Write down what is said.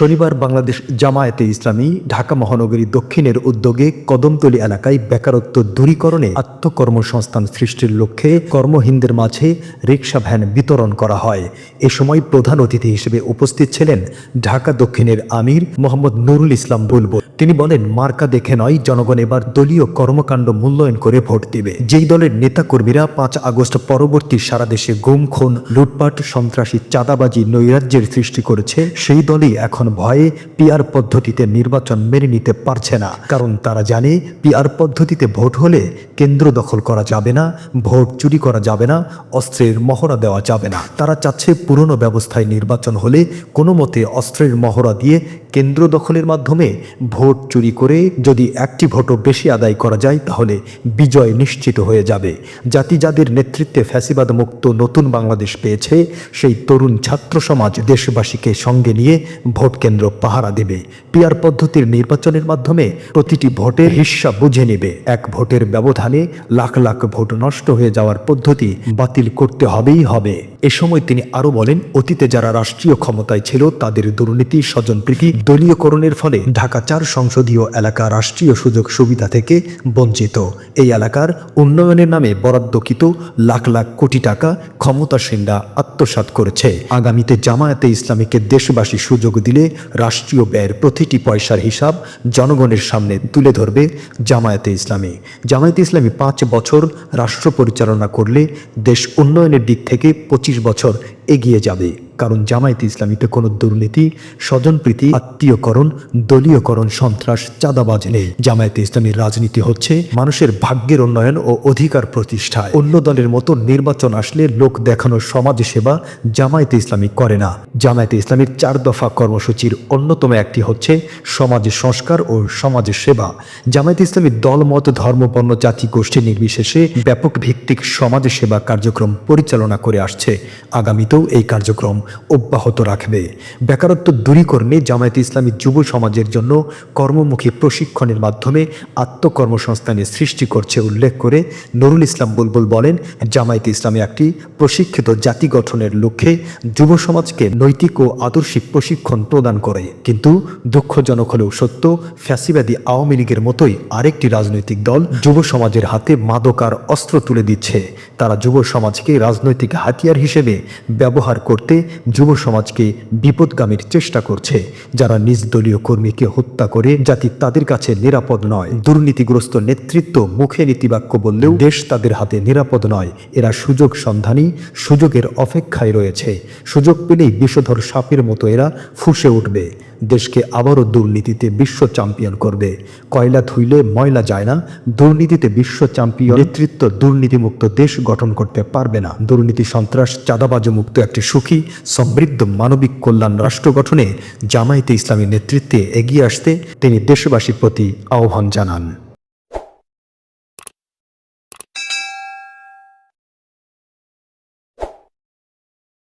শনিবার বাংলাদেশ জামায়াতে ইসলামী ঢাকা মহানগরী দক্ষিণের উদ্যোগে কদমতলী এলাকায় বেকারত্ব দূরীকরণে আত্মকর্মসংস্থান সৃষ্টির লক্ষ্যে কর্মহীনদের মাঝে রিক্সা ভ্যান বিতরণ করা হয়। এ সময় প্রধান অতিথি হিসেবে উপস্থিত ছিলেন ঢাকা দক্ষিণের আমির মোহাম্মদ নুরুল ইসলাম বুলবুল। তিনি বলেন, মার্কা দেখে নয়, জনগণ এবার দলীয় কর্মকাণ্ড মূল্যায়ন করে ভোট দেবে। যেই দলের নেতাকর্মীরা পাঁচ আগস্ট পরবর্তী সারা দেশে গুম, খুন, লুটপাট, সন্ত্রাসী, চাঁদাবাজি, নৈরাজ্যের সৃষ্টি করেছে, সেই দলই এখন ভয়ে পিআর পদ্ধতিতে নির্বাচন মেনে নিতে পারছে না। কারণ তারা জানে পিআর পদ্ধতিতে ভোট হলে কেন্দ্র দখল করা যাবে না, ভোট চুরি করা যাবে না, অস্ত্রের মহড়া দেওয়া যাবে না। তারা চাচ্ছে পুরনো ব্যবস্থায় নির্বাচন হলে কোনো মতে অস্ত্রের মহড়া দিয়ে কেন্দ্র দখলের মাধ্যমে ভোট চুরি করে যদি একটি ভোটও বেশি আদায় করা যায়, তাহলে বিজয় নিশ্চিত হয়ে যাবে। জাতি যাদের নেতৃত্বে ফ্যাসিবাদ মুক্ত নতুন বাংলাদেশ পেয়েছে, সেই তরুণ ছাত্র সমাজ দেশবাসীকে সঙ্গে নিয়ে ভোট কেন্দ্র পাহারা দেবে। পিআর পদ্ধতির নির্বাচনের মাধ্যমে প্রতিটি ভোটের হিস্সা বুঝে নেবে। এক ভোটের ব্যবধানে লাখ লাখ ভোট নষ্ট হয়ে যাওয়ার পদ্ধতি বাতিল করতে হবেই হবে। এ সময় তিনি আরও বলেন, অতীতে যারা রাষ্ট্রীয় ক্ষমতায় ছিল, তাদের দুর্নীতি, স্বজনপ্রীতি দলীয়করণের ফলে ঢাকা চার সংসদীয় এলাকা রাষ্ট্রীয় সুযোগ সুবিধা থেকে বঞ্চিত। এই এলাকার উন্নয়নের নামে বরাদ্দকৃত লাখ লাখ কোটি টাকা ক্ষমতাসীনরা আত্মসাৎ করেছে। আগামীতে জামায়াতে ইসলামীকে দেশবাসী সুযোগ দিলে রাষ্ট্রীয় ব্যয়ের প্রতিটি পয়সার হিসাব জনগণের সামনে তুলে ধরবে জামায়াতে ইসলামী। জামায়াতে ইসলামী পাঁচ বছর রাষ্ট্র পরিচালনা করলে দেশ উন্নয়নের দিক থেকে পঁচিশ বছর এগিয়ে যাবে। কারণ জামায়াতে ইসলামীতে কোনো দুর্নীতি, স্বজনপ্রীতি, আত্মীয়করণ, দলীয়করণ, সন্ত্রাস, চাঁদাবাজ নেই। জামায়াতে ইসলামীর রাজনীতি হচ্ছে মানুষের ভাগ্যের উন্নয়ন ও অধিকার প্রতিষ্ঠায় অন্য দলের মতো নির্বাচন আসলে লোক দেখানোর সমাজ সেবা জামায়াতে ইসলামী করে না। জামায়াতে ইসলামীর চার দফা কর্মসূচির অন্যতম একটি হচ্ছে সমাজ সংস্কার ও সমাজ সেবা। জামায়াতে ইসলামী দলমত ধর্মবর্ণ জাতি, গোষ্ঠী নির্বিশেষে ব্যাপক ভিত্তিক সমাজ সেবা কার্যক্রম পরিচালনা করে আসছে। আগামীতেও এই কার্যক্রম অব্যাহত রাখবে। বেকারত্ব দূরীকরণে জামায়াতে ইসলামী যুব সমাজের জন্য কর্মমুখী প্রশিক্ষণের মাধ্যমে আত্মকর্মসংস্থানের সৃষ্টি করছে উল্লেখ করে নুরুল ইসলাম বুলবুল বলেন, জামায়াতে ইসলামী একটি প্রশিক্ষিত জাতি গঠনের লক্ষ্যে যুব সমাজকে নৈতিক ও আদর্শিক প্রশিক্ষণ প্রদান করে। কিন্তু দুঃখজনক হলেও সত্য, ফ্যাসিবাদী আওয়ামী লীগের মতোই আরেকটি রাজনৈতিক দল যুব সমাজের হাতে মাদকার অস্ত্র তুলে দিচ্ছে। তারা যুব সমাজকে রাজনৈতিক হাতিয়ার হিসেবে ব্যবহার করতে যুব সমাজকে বিপদগামীর চেষ্টা করছে, যারা নিজ দলীয় কর্মীকে হত্যা করে জাতি তাদের কাছে নিরাপদ নয়। দুর্নীতিগ্রস্ত নেতৃত্ব মুখে নীতিবাক্য বললেও দেশ তাদের হাতে নিরাপদ নয়। এরা সুযোগ সন্ধানী, সুযোগের অপেক্ষায় রয়েছে। সুযোগ পেলেই বিষধর সাপের মতো এরা ফুসে উঠবে। দেশকে আবারও দুর্নীতিতে বিশ্ব চ্যাম্পিয়ন করবে। কয়লা ধুইলে ময়লা যায় না। দুর্নীতিতে বিশ্ব চ্যাম্পিয়ন নেতৃত্ব দুর্নীতিমুক্ত দেশ গঠন করতে পারবে না। দুর্নীতি সন্ত্রাস চাঁদাবাজ মুক্ত একটি সুখী সমৃদ্ধ মানবিক কল্যাণ রাষ্ট্র গঠনে জামায়াতে ইসলামী নেতৃত্বে এগিয়ে আসতে তিনি দেশবাসীর প্রতি আহ্বান জানান।